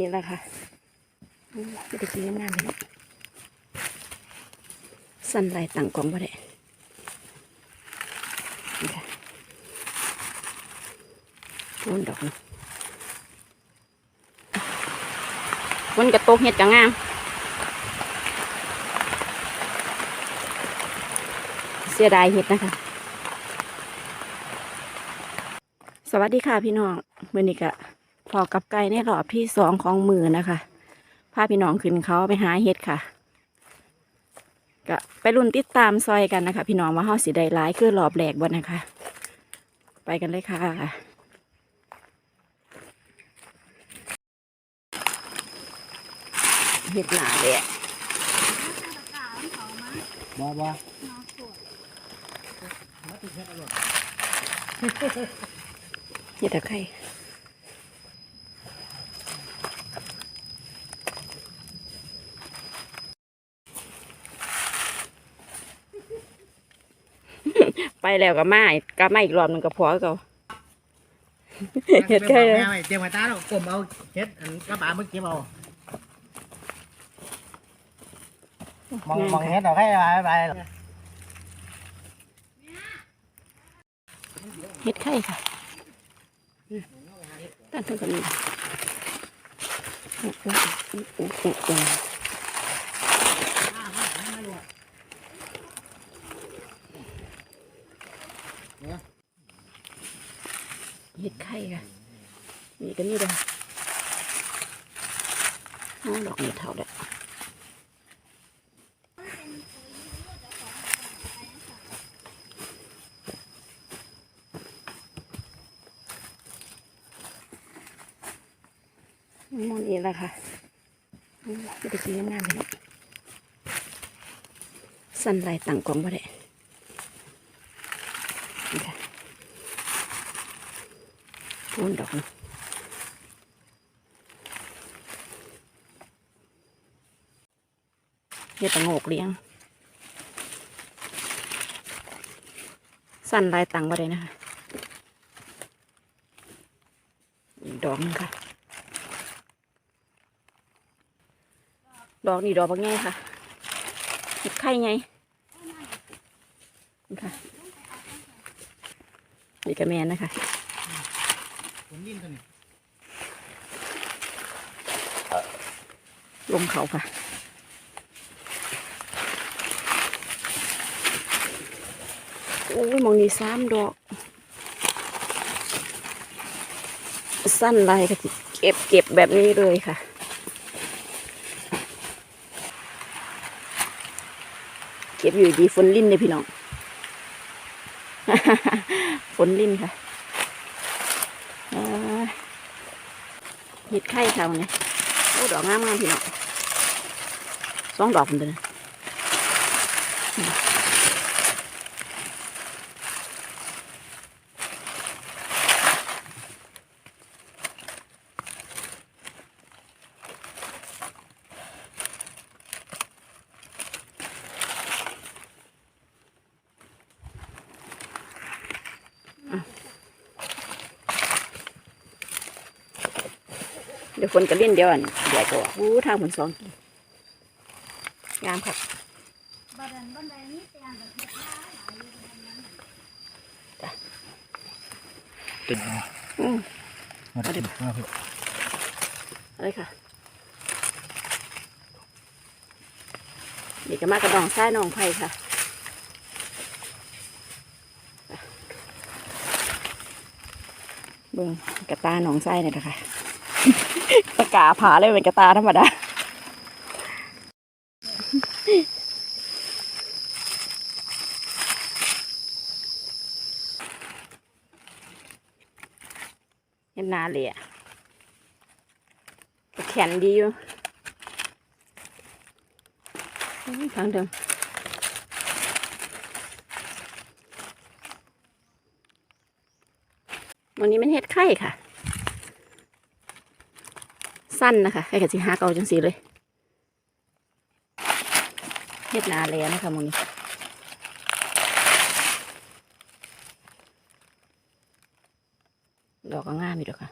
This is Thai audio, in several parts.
นี่แหละค่ะไม่ได้กินงามเลยเนสั้นลายต่างกองบ่ได้นี่ค่ะพูนดอกนี่นกระตุกเห็ดก็งามเสียดายเห็ดนะคะ สวัสดีค่ะพี่น้องเมื่อนี้ก็ พอกับไก่ในรอบที่สองของมือนะคะพาพี่น้องขึ้นเขาไปหาเห็ดค่ะก็ไปรุ่นติดตามซอยกันนะคะ พี่น้องว่าเฮาสิได้หลายคือรอบแรกบ่นะคะ ไปกันเลยค่ะเห็ดหนาเลยอะบ่บ่เห็ดตะไคร้ แล้วก็มาอีกกลับมาอีกรอบหนึงก็พอเก่าเฮ็ดไก่แม่ไว้เตรียมไว้ตาเรากลมเอาเฮ็ดอันกระบะเมื่อกี้เอามองมองเฮ็ดเอาให้ไปไปเห็ดไข่ค่ะตั้งขึ้นกันนี้อุ๊ยอุ๊ยอุ๊ยอุ๊ยอุ๊ยเห็ดไข่ค่ะ มีกันนี่เด้ออ๋อ ดอกนี้เท่าเด้มองนี่แหละค่ะไม่ได้กินงามเลยสั้นลายต่างกองบ่ได้นี่ค่ะพูนดอกนี่ เฮ็ดตะโงกเลี้ยง สั้นลายต่างบ่ได้นะคะอีกดอกหนึงค่ะ ดอกนี่ดอกบางไงค่ะเห็ดไข่ไงนี่ค่ะนี่กระแมนนะคะผมยินตัวนี้ลงเขาค่ะ อ้ยมองนี่สามดอก สั้นลายก็สิเก็บเก็บแบบนี้เลยค่ะเก็บอยู่ดีฝนลิ้นเลยพี่น้อง ฝนลิ้นค่ะเห็ดไข่ค่ะวันนี้โอ้ดอกงามงามพี่น้องสองดอกคนเดีย เดี๋ยวฝนก็เล่นเดียวอันเดี๋ยวก็อู้ทางฝนสองกินงามค่ะบัดนั้นบันไดนี้เตียงแบบเฮ็ดหลายหลายอยู่บัดนั้นติดอืมมาติดมาพี่อะไรค่ะนี่ก็มากระดองซ้ายน้องไผ่ค่ะเบิ่งกระตาหนองไส้เนี่ยนะคะ ปากกาผาเลยเป็นกระตาธรรมดาเห็นนาเลยอะแข็งดีอยู่ทางเดิมวันนี้มันเห็ดไข่ค่ะ สั้นนะคะแค่กับสีหาเกาจังสีเลยเฮ็ดนาเลยนะคะมึงนี้ดอกก็งามอยู่ดอกค่ะ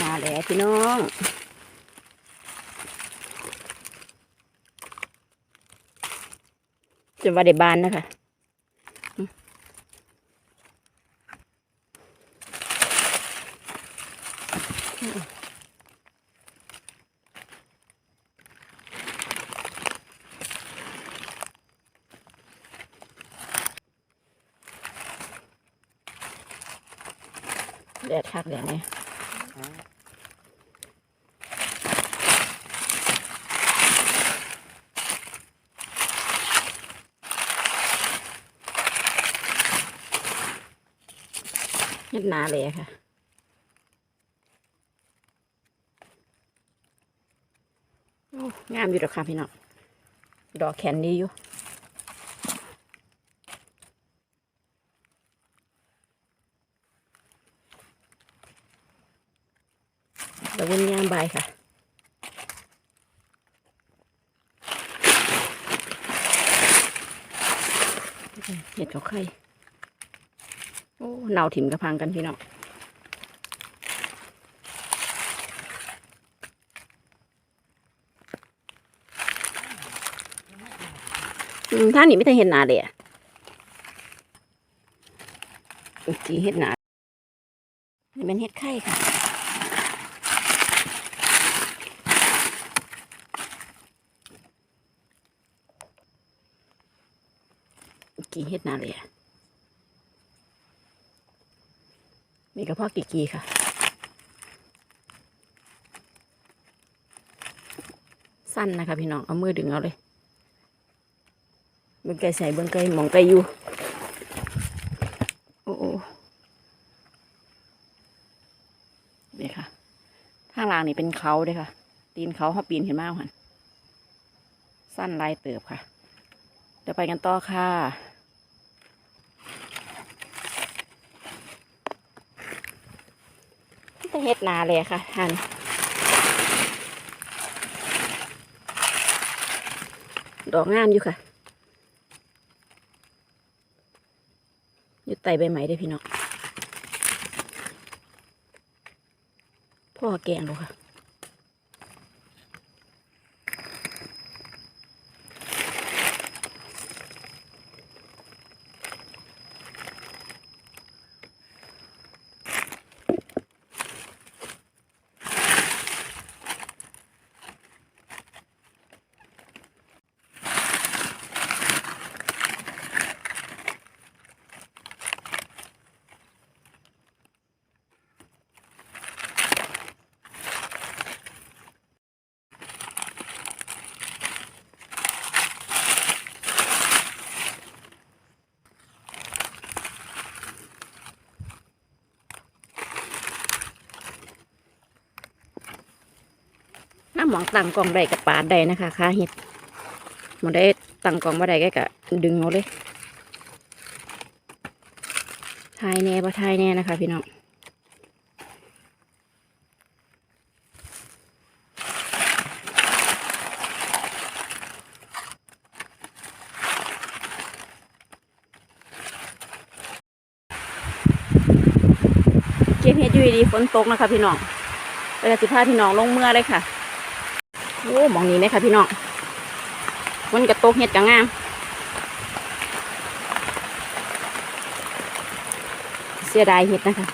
มาแล้วพี่น้องจนว่าได้บานนะคะแดดคักแดดเนี่ย เฮ็ดหนาเลยค่ะโอ้งามอยู่ดอกค่ะพี่น้อง ดอกแขนดีอยู่ เดี๋ยววนยามบค่ะ เห็ดเขาไข่โอ้เนาถิ่มกระพังกันพี่น้องท่างนี้ไม่ได้เห็นหนาเลยอะจีเห็ดหนานี่เป็นเห็ดไข่ค่ะ กี่เฮ็ดนาเลยอะนี่ก็พ่อกี่กีค่ะ สั้นนะคะพี่น้อง เอามือดึงเอาเลยเบิ้องไก่ใส่เบิ้องไก่หมองไก่อยู่โอ้โอ้นี่ค่ะข้างล่างนี่เป็นเขาเด้อค่ะ ตีนเขาเขาปีนเห็นมากค่ะสั้นลายเติบค่ะ เดี๋ยวไปกันต่อค่ะ จะเฮ็ดนาเลยค่ะท่านดอกงามอยู่ค่ะ อยู่ไต่ใบไม้ได้พี่น้องพ่อแกงดูค่ะ น้ำหมองตั้งกล่องได้กับปาดได้นะคะค่าเห็ดหมองได้ตั้งกล่องบ่ได้ก็กะดึงเอาเลยทายแน่บ่ทายแน่นะคะ พี่น้องเก็บเห็ดอยู่ดีๆฝนตกนะคะ พี่น้องไปกับสิพาพี่น้องลงเมื่อเลยค่ะ โอ้มองนี้ไหมคะพี่น้องมันกระตกเห็ดกะงาม เสียดายเห็ดนะคะ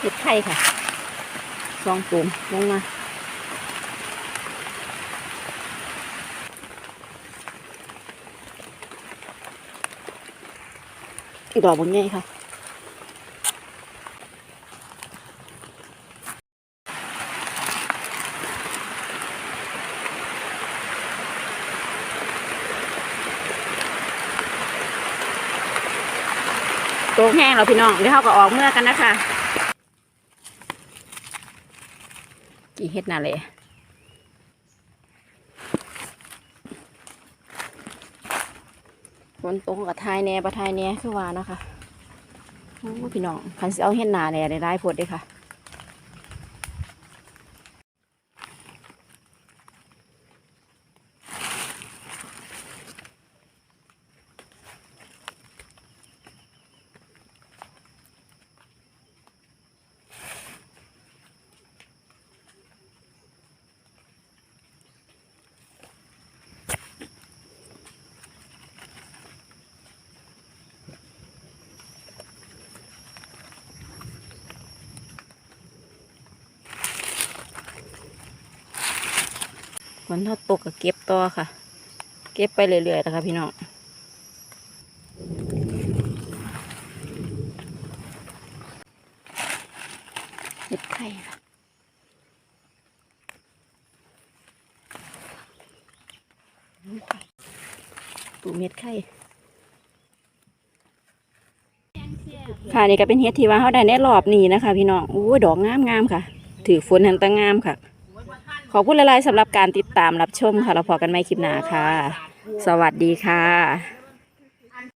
เห็ดไข่ค่ะสองปูมลงมาดอกบนใหญ่ค่ะ แห้งแล้วพี่น้องเดี๋ยวเขาก็ออกเมื่อกันนะคะกี่เฮ็ดน่ะเลยฝนตกกับทายแหน่ปะทายแหน่คือว่านะคะโอ้พี่น้องคันสิเอาเฮ็ดหนาแน่ได้ได้ผดเด้ค่ะ อนทอดตกก็เก็บต่อค่ะ เก็บไปเรื่อยๆนะคะพี่น้องเห็ดไข่ค่ะปูเม็ดไข่ค่ะนี่ก็เป็นเฮ็ดที่ว่าเขาได้ในรอบนี้นะคะ พี่น้องโอ้ยดอกงามงามๆค่ะ ถือฝนหันตะงามค่ะ ขอบคุณหลายๆสำหรับการติดตามรับชมค่ะเราพอกันไม่คลิปหน้าค่ะ สวัสดีค่ะ